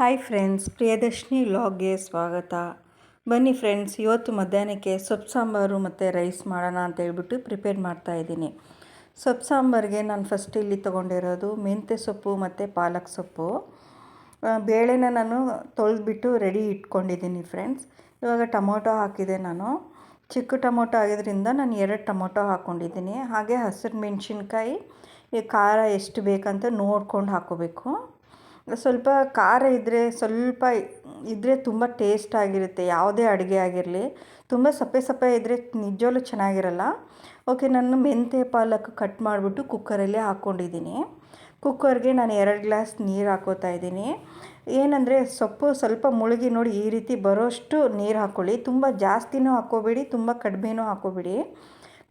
Hi friends Priyadarshini ವ್ಲಾಗ್ಗೆ ಸ್ವಾಗತ. ಬನ್ನಿ friends ಇವತ್ತು ಮಧ್ಯಾಹ್ನಕ್ಕೆ ಸೊಪ್ಪು ಸಾಂಬಾರು ಮತ್ತು ರೈಸ್ ಮಾಡೋಣ ಅಂತ ಹೇಳ್ಬಿಟ್ಟು ಪ್ರಿಪೇರ್ ಮಾಡ್ತಾ ಇದ್ದೀನಿ. ಸೊಪ್ಪು ಸಾಂಬಾರಿಗೆ ನಾನು ಫಸ್ಟ್ ಇಲ್ಲಿ ತೊಗೊಂಡಿರೋದು ಮೆಂತ್ಯ ಸೊಪ್ಪು ಮತ್ತು ಪಾಲಕ್ ಸೊಪ್ಪು. ಬೇಳೆನ ನಾನು ತೊಳೆದ್ಬಿಟ್ಟು ರೆಡಿ ಇಟ್ಕೊಂಡಿದ್ದೀನಿ ಫ್ರೆಂಡ್ಸ್ ಇವಾಗ ಟೊಮೊಟೊ ಹಾಕಿದೆ ನಾನು. ಚಿಕ್ಕ ಟೊಮೊಟೊ ಆಗಿದ್ದರಿಂದ ನಾನು ಎರಡು ಟೊಮೊಟೊ ಹಾಕ್ಕೊಂಡಿದ್ದೀನಿ ಹಾಗೆ ಹಸಿರು ಮೆಣಸಿನ್ಕಾಯಿ ಖಾರ ಎಷ್ಟು ಬೇಕಂತ ನೋಡ್ಕೊಂಡು ಹಾಕ್ಕೋಬೇಕು. ಸ್ವಲ್ಪ ಖಾರ ಇದ್ದರೆ ಸ್ವಲ್ಪ ಇದ್ದರೆ ತುಂಬ ಟೇಸ್ಟ್ ಆಗಿರುತ್ತೆ, ಯಾವುದೇ ಅಡುಗೆ ಆಗಿರಲಿ. ತುಂಬ ಸಪ್ಪೆ ಸಪ್ಪೆ ಇದ್ದರೆ ನಿಜವಾಗ್ಲೂ ಚೆನ್ನಾಗಿರಲ್ಲ. ಓಕೆ ನಾನು ಮೆಂತ್ಯ ಪಾಲಕ್ ಕಟ್ ಮಾಡಿಬಿಟ್ಟು ಕುಕ್ಕರಲ್ಲಿ ಹಾಕ್ಕೊಂಡಿದ್ದೀನಿ ಕುಕ್ಕರ್ಗೆ ನಾನು ಎರಡು ಗ್ಲಾಸ್ ನೀರು ಹಾಕೋತಾ ಇದ್ದೀನಿ. ಏನಂದರೆ ಸೊಪ್ಪು ಸ್ವಲ್ಪ ಮುಳುಗಿ ನೋಡಿ ಈ ರೀತಿ ಬರೋಷ್ಟು ನೀರು ಹಾಕ್ಕೊಳ್ಳಿ ತುಂಬ ಜಾಸ್ತಿನೂ ಹಾಕ್ಕೋಬೇಡಿ ತುಂಬ ಕಡಿಮೆನೂ ಹಾಕ್ಕೋಬೇಡಿ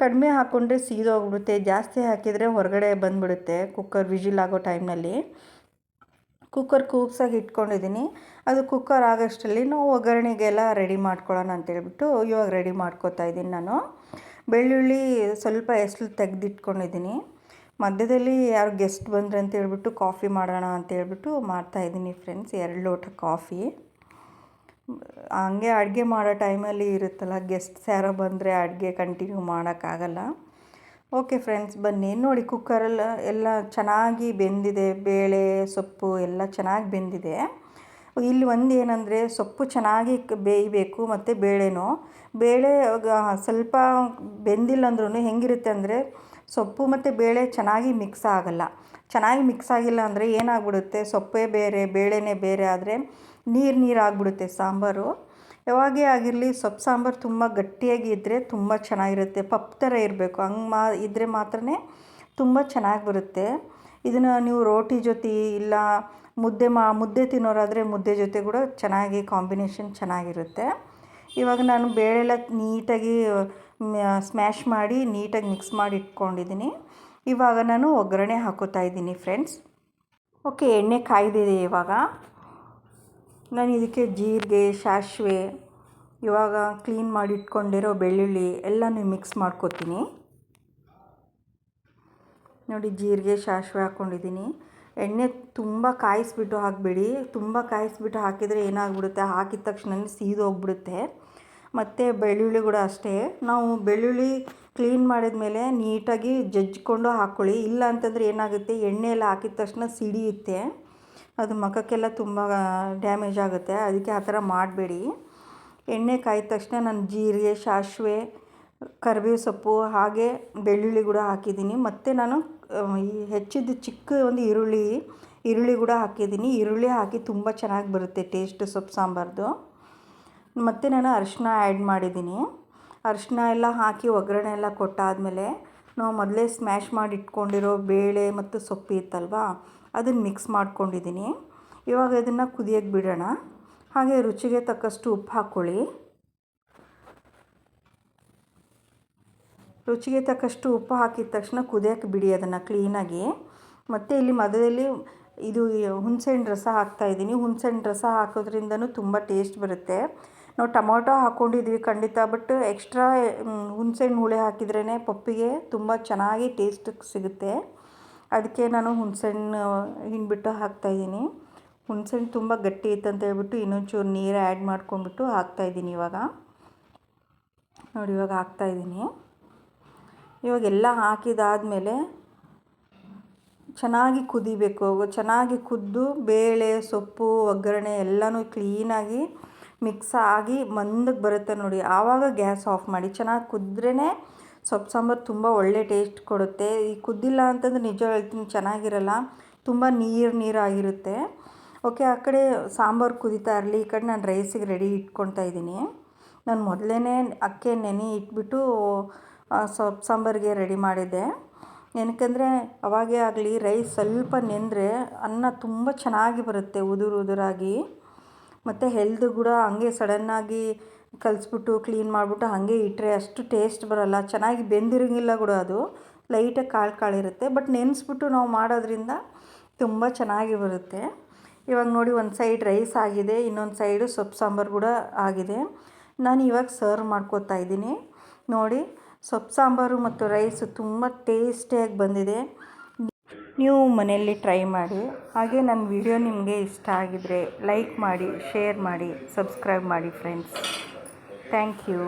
ಕಡಿಮೆ ಹಾಕ್ಕೊಂಡ್ರೆ ಸೀದೋಗ್ಬಿಡುತ್ತೆ. ಜಾಸ್ತಿ ಹಾಕಿದರೆ ಹೊರಗಡೆ ಬಂದುಬಿಡುತ್ತೆ ಕುಕ್ಕರ್ ವಿಜಿಲ್ ಆಗೋ ಟೈಮ್ನಲ್ಲಿ ಕುಕ್ಕರ್ ಕೂಗ್ಸಾಗಿ ಇಟ್ಕೊಂಡಿದ್ದೀನಿ ಅದು ಕುಕ್ಕರ್ ಆಗೋಷ್ಟರಲ್ಲಿ ನಾವು ಒಗ್ಗರಣೆಗೆಲ್ಲ ರೆಡಿ ಮಾಡ್ಕೊಳ್ಳೋಣ ಅಂತೇಳ್ಬಿಟ್ಟು ಇವಾಗ ರೆಡಿ ಮಾಡ್ಕೊತಾ ಇದ್ದೀನಿ ನಾನು. ಬೆಳ್ಳುಳ್ಳಿ ಸ್ವಲ್ಪ ಎಸ್ಲು ತೆಗೆದಿಟ್ಕೊಂಡಿದ್ದೀನಿ ಮಧ್ಯದಲ್ಲಿ ಯಾರು ಗೆಸ್ಟ್ ಬಂದ್ರೆ ಅಂತೇಳ್ಬಿಟ್ಟು ಕಾಫಿ ಮಾಡೋಣ ಅಂತ ಹೇಳ್ಬಿಟ್ಟು ಮಾಡ್ತಾಯಿದ್ದೀನಿ ಫ್ರೆಂಡ್ಸ್ ಎರಡು ಲೋಟ ಕಾಫಿ ಹಂಗೆ ಅಡುಗೆ ಮಾಡೋ ಟೈಮಲ್ಲಿ ಇರುತ್ತಲ್ಲ ಗೆಸ್ಟ್ಸ್ ಯಾರೋ ಬಂದರೆ ಅಡುಗೆ ಕಂಟಿನ್ಯೂ ಮಾಡೋಕ್ಕಾಗಲ್ಲ. ಓಕೆ ಫ್ರೆಂಡ್ಸ್, ಬನ್ನಿ. ನೋಡಿ, ಕುಕ್ಕರಲ್ಲಿ ಎಲ್ಲ ಚೆನ್ನಾಗಿ ಬೆಂದಿದೆ. ಬೇಳೆ, ಸೊಪ್ಪು ಎಲ್ಲ ಚೆನ್ನಾಗಿ ಬೆಂದಿದೆ. ಇಲ್ಲಿ ಒಂದು ಏನಂದರೆ, ಸೊಪ್ಪು ಚೆನ್ನಾಗಿ ಬೇಯಬೇಕು ಮತ್ತು ಬೇಳೆನೂ. ಬೇಳೆ ಸ್ವಲ್ಪ ಬೆಂದಿಲ್ಲ ಅಂದ್ರೂ ಹೆಂಗಿರುತ್ತೆ ಅಂದರೆ, ಸೊಪ್ಪು ಮತ್ತು ಬೇಳೆ ಚೆನ್ನಾಗಿ ಮಿಕ್ಸ್ ಆಗಲ್ಲ. ಚೆನ್ನಾಗಿ ಮಿಕ್ಸ್ ಆಗಿಲ್ಲ ಅಂದರೆ ಏನಾಗ್ಬಿಡುತ್ತೆ? ಸೊಪ್ಪೇ ಬೇರೆ, ಬೇಳೆನೇ ಬೇರೆ ಆದರೆ ನೀರು ನೀರು ಆಗಿಬಿಡುತ್ತೆ ಸಾಂಬಾರು. ಯಾವಾಗೇ ಆಗಿರಲಿ ಸೊಪ್ಪು, ಸಾಂಬಾರು ತುಂಬ ಗಟ್ಟಿಯಾಗಿ ಇದ್ದರೆ ತುಂಬ ಚೆನ್ನಾಗಿರುತ್ತೆ. ಪಪ್ ಥರ ಇರಬೇಕು. ಹಂಗೆ ಮಾ ಇದ್ದರೆ ಮಾತ್ರನೇ ತುಂಬ ಚೆನ್ನಾಗಿ ಬರುತ್ತೆ. ಇದನ್ನು ನೀವು ರೋಟಿ ಜೊತೆ ಇಲ್ಲ ಮುದ್ದೆ ಮಾ, ಮುದ್ದೆ ತಿನ್ನೋರಾದರೆ ಮುದ್ದೆ ಜೊತೆ ಕೂಡ ಚೆನ್ನಾಗಿ ಕಾಂಬಿನೇಷನ್ ಚೆನ್ನಾಗಿರುತ್ತೆ. ಇವಾಗ ನಾನು ಬೇಳೆಲ್ಲ ನೀಟಾಗಿ ಸ್ಮ್ಯಾಶ್ ಮಾಡಿ ನೀಟಾಗಿ ಮಿಕ್ಸ್ ಮಾಡಿ ಇಟ್ಕೊಂಡಿದ್ದೀನಿ. ಇವಾಗ ನಾನು ಒಗ್ಗರಣೆ ಹಾಕೋತಾ ಇದ್ದೀನಿ, ಫ್ರೆಂಡ್ಸ್. ಓಕೆ, ಎಣ್ಣೆ ಕಾಯ್ದಿದೆ ಇವಾಗ. ನಾನು ಇದಕ್ಕೆ ಜೀರಿಗೆ ಸಾಸಿವೆ ಇವಾಗ ಕ್ಲೀನ್ ಮಾಡಿ ಇಟ್ಕೊಂಡಿರೋ ಬೆಳ್ಳುಳ್ಳಿ ಎಲ್ಲನೂ ಮಿಕ್ಸ್ ಮಾಡ್ಕೊತೀನಿ. ನೋಡಿ ಜೀರಿಗೆ ಸಾಸಿವೆ ಹಾಕ್ಕೊಂಡಿದ್ದೀನಿ. ಎಣ್ಣೆ ತುಂಬ ಕಾಯಿಸ್ಬಿಟ್ಟು ಹಾಕಬೇಡಿ. ತುಂಬ ಕಾಯಿಸ್ಬಿಟ್ಟು ಹಾಕಿದರೆ ಏನಾಗ್ಬಿಡುತ್ತೆ? ಹಾಕಿದ ತಕ್ಷಣ ಸೀದೋಗ್ಬಿಡುತ್ತೆ ಮತ್ತು ಬೆಳ್ಳುಳ್ಳಿ ಕೂಡ ಅಷ್ಟೇ. ನಾವು ಬೆಳ್ಳುಳ್ಳಿ ಕ್ಲೀನ್ ಮಾಡಿದ ಮೇಲೆ ನೀಟಾಗಿ ಜಜ್ಜಿಕೊಂಡು ಹಾಕ್ಕೊಳ್ಳಿ ಇಲ್ಲ ಅಂತಂದರೆ ಏನಾಗುತ್ತೆ? ಎಣ್ಣೆ ಎಲ್ಲ ಹಾಕಿದ ತಕ್ಷಣ ಸಿಡಿಯುತ್ತೆ. ಅದು ಮುಖಕ್ಕೆಲ್ಲ ತುಂಬ ಡ್ಯಾಮೇಜ್ ಆಗುತ್ತೆ. ಅದಕ್ಕೆ ಆ ಥರ ಮಾಡಬೇಡಿ. ಎಣ್ಣೆ ಕಾಯ್ದ ತಕ್ಷಣ ನಾನು ಜೀರಿಗೆ ಸಾಸಿವೆ ಕರಿಬೇವು ಸೊಪ್ಪು, ಹಾಗೆ ಬೆಳ್ಳುಳ್ಳಿ ಕೂಡ ಹಾಕಿದ್ದೀನಿ. ಮತ್ತು ನಾನು ಈ ಹೆಚ್ಚಿದ ಚಿಕ್ಕ ಒಂದು ಈರುಳ್ಳಿ ಈರುಳ್ಳಿ ಕೂಡ ಹಾಕಿದ್ದೀನಿ. ಈರುಳ್ಳಿ ಹಾಕಿ ತುಂಬ ಚೆನ್ನಾಗಿ ಬರುತ್ತೆ ಟೇಸ್ಟ್ ಸೊಪ್ಪು ಸಾಂಬಾರ್ದು. ಮತ್ತು ನಾನು ಅರಿಶಿನ ಆ್ಯಡ್ ಮಾಡಿದ್ದೀನಿ. ಅರಿಶಿನ ಎಲ್ಲ ಹಾಕಿ ಒಗ್ಗರಣೆ ಎಲ್ಲ ಕೊಟ್ಟಾದಮೇಲೆ ನಾವು ಮೊದಲೇ ಸ್ಮ್ಯಾಶ್ ಮಾಡಿ ಇಟ್ಕೊಂಡಿರೋ ಬೇಳೆ ಮತ್ತು ಸೊಪ್ಪು ಇತ್ತಲ್ವಾ? ಅದನ್ನು ಮಿಕ್ಸ್ ಮಾಡ್ಕೊಂಡಿದ್ದೀನಿ. ಇವಾಗ ಇದನ್ನು ಕುದಿಯೋಕ್ಕೆ ಬಿಡೋಣ. ಹಾಗೆ ರುಚಿಗೆ ತಕ್ಕಷ್ಟು ಉಪ್ಪು ಹಾಕ್ಕೊಳ್ಳಿ ರುಚಿಗೆ ತಕ್ಕಷ್ಟು ಉಪ್ಪು ಹಾಕಿದ ತಕ್ಷಣ ಕುದಿಯೋಕ್ಕೆ ಬಿಡಿ ಅದನ್ನು ಕ್ಲೀನಾಗಿ ಮತ್ತು ಇಲ್ಲಿ ಮಧ್ಯದಲ್ಲಿ ಇದು ಹುಣಸೆಹಣ್ಣು ರಸ ಹಾಕ್ತಾಯಿದ್ದೀನಿ ಹುಣಸೆಹಣ್ಣು ರಸ ಹಾಕೋದ್ರಿಂದನೂ ತುಂಬ ಟೇಸ್ಟ್ ಬರುತ್ತೆ. ನಾವು ಟೊಮೊಟೊ ಹಾಕ್ಕೊಂಡಿದ್ವಿ ಖಂಡಿತ, ಬಟ್ ಎಕ್ಸ್ಟ್ರಾ ಹುಣಸೆಹಣ್ಣು ಹುಳಿ ಹಾಕಿದ್ರೇ ಪಪ್ಪಿಗೆ ತುಂಬ ಚೆನ್ನಾಗಿ ಟೇಸ್ಟ್ ಸಿಗುತ್ತೆ. ಅದಕ್ಕೆ ನಾನು ಹುಣಸೆಹಣ್ಣು ಹಿಂಡ್ಬಿಟ್ಟು ಹಾಕ್ತಾಯಿದ್ದೀನಿ ಹುಣಸೆಹಣ್ಣು ತುಂಬ ಗಟ್ಟಿ ಇತ್ತು ಅಂತ ಹೇಳ್ಬಿಟ್ಟು ಇನ್ನೊಂಚೂರು ನೀರು ಆ್ಯಡ್ ಮಾಡ್ಕೊಂಡ್ಬಿಟ್ಟು ಹಾಕ್ತಾಯಿದ್ದೀನಿ ಇವಾಗ. ನೋಡಿ, ಇವಾಗ ಹಾಕ್ತಾಯಿದ್ದೀನಿ ಇವಾಗ ಎಲ್ಲ ಹಾಕಿದಾದಮೇಲೆ ಚೆನ್ನಾಗಿ ಕುದಿಬೇಕು. ಚೆನ್ನಾಗಿ ಕುದ್ದು, ಬೇಳೆ, ಸೊಪ್ಪು, ಒಗ್ಗರಣೆ ಎಲ್ಲನೂ ಕ್ಲೀನಾಗಿ ಮಿಕ್ಸ್ ಆಗಿ ಮಂದಕ್ಕೆ ಬರುತ್ತೆ ನೋಡಿ. ಆವಾಗ ಗ್ಯಾಸ್ ಆಫ್ ಮಾಡಿ. ಚೆನ್ನಾಗಿ ಕುದ್ರೇ ಸೊಪ್ಪು ಸಾಂಬಾರು ತುಂಬ ಒಳ್ಳೆ ಟೇಸ್ಟ್ ಕೊಡುತ್ತೆ. ಈ ಕುದ್ದಿಲ್ಲ ಅಂತಂದ್ರೆ ನಿಜ ಹೇಳ್ತೀನಿ ಚೆನ್ನಾಗಿರಲ್ಲ. ತುಂಬ ನೀರು ನೀರಾಗಿರುತ್ತೆ. ಓಕೆ, ಆ ಕಡೆ ಸಾಂಬಾರು ಕುದೀತಾ ಇರಲಿ. ಈ ಕಡೆ ನಾನು ರೈಸಿಗೆ ರೆಡಿ ಇಟ್ಕೊಳ್ತಾ ಇದ್ದೀನಿ. ನಾನು ಮೊದಲೇ ಅಕ್ಕಿ ನೆನೆ ಇಟ್ಬಿಟ್ಟು ಸೊಪ್ಪು ಸಾಂಬಾರಿಗೆ ರೆಡಿ ಮಾಡಿದ್ದೆ. ಏನಕ್ಕೆಂದರೆ ಅವಾಗೇ ಆಗಲಿ ರೈಸ್ ಸ್ವಲ್ಪ ನೆಂದರೆ ಅನ್ನ ತುಂಬ ಚೆನ್ನಾಗಿ ಬರುತ್ತೆ ಉದುರು ಉದುರಾಗಿ. ಮತ್ತು ಹೆಲ್ದು ಕೂಡ ಹಂಗೆ ಸಡನ್ನಾಗಿ ಕಲಿಸ್ಬಿಟ್ಟು ಕ್ಲೀನ್ ಮಾಡಿಬಿಟ್ಟು ಹಾಗೆ ಇಟ್ಟರೆ ಅಷ್ಟು ಟೇಸ್ಟ್ ಬರೋಲ್ಲ. ಚೆನ್ನಾಗಿ ಬೆಂದಿರೋಂಗಿಲ್ಲ ಕೂಡ ಅದು. ಲೈಟಾಗಿ ಕಾಳು ಕಾಳಿರುತ್ತೆ ಬಟ್ ನೆನೆಸ್ಬಿಟ್ಟು ನಾವು ಮಾಡೋದ್ರಿಂದ ತುಂಬ ಚೆನ್ನಾಗಿ ಬರುತ್ತೆ. ಇವಾಗ ನೋಡಿ ಒಂದು ಸೈಡ್ ರೈಸ್ ಆಗಿದೆ, ಇನ್ನೊಂದು ಸೈಡು ಸೊಪ್ಪು ಸಾಂಬಾರು ಕೂಡ ಆಗಿದೆ. ನಾನು ಇವಾಗ ಸರ್ವ್ ಮಾಡ್ಕೋತಾ ಇದ್ದೀನಿ. ನೋಡಿ, ಸೊಪ್ಪು ಸಾಂಬಾರು ಮತ್ತು ರೈಸು ತುಂಬ ಟೇಸ್ಟಿಯಾಗಿ ಬಂದಿದೆ. ನೀವು ಮನೆಯಲ್ಲಿ ಟ್ರೈ ಮಾಡಿ, ಹಾಗೆ ನನ್ನ ವಿಡಿಯೋ ನಿಮಗೆ ಇಷ್ಟ ಆಗಿದ್ದರೆ ಲೈಕ್ ಮಾಡಿ ಶೇರ್ ಮಾಡಿ ಸಬ್ಸ್ಕ್ರೈಬ್ ಮಾಡಿ ಫ್ರೆಂಡ್ಸ್ ಥ್ಯಾಂಕ್ ಯು